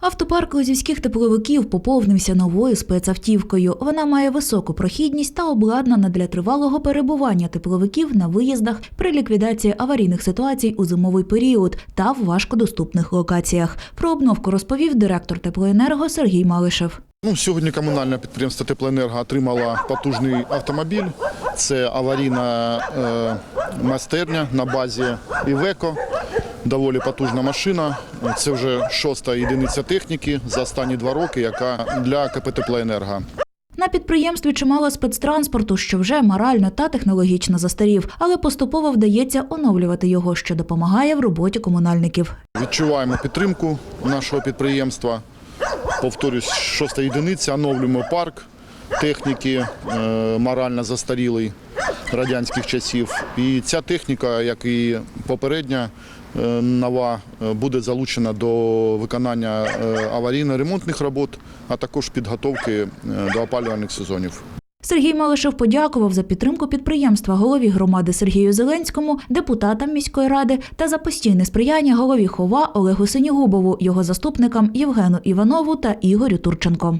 Автопарк лозівських тепловиків поповнився новою спецавтівкою. Вона має високу прохідність та обладнана для тривалого перебування тепловиків на виїздах при ліквідації аварійних ситуацій у зимовий період та в важкодоступних локаціях. Про обновку розповів директор теплоенерго Сергій Малишев. Ну, сьогодні комунальне підприємство Теплоенерго отримало потужний автомобіль. Це аварійна е, майстерня на базі Івеко. Доволі потужна машина. Це вже шоста єдиниця техніки за останні два роки, яка для КП Теплоенерго. На підприємстві чимало спецтранспорту, що вже морально та технологічно застарів, але поступово вдається оновлювати його, що допомагає в роботі комунальників. Відчуваємо підтримку нашого підприємства. Повторюсь, шоста єдиниця, оновлюємо парк техніки, е, морально застарілий радянських часів. І ця техніка, як і попередня нова, е, буде залучена до виконання е, аварійно-ремонтних робот, а також підготовки е, до опалювальних сезонів. Сергій Малишев подякував за підтримку підприємства голові громади Сергію Зеленському, депутатам міської ради та за постійне сприяння голові хова Олегу Синігубову, його заступникам Євгену Іванову та Ігорю Турченко.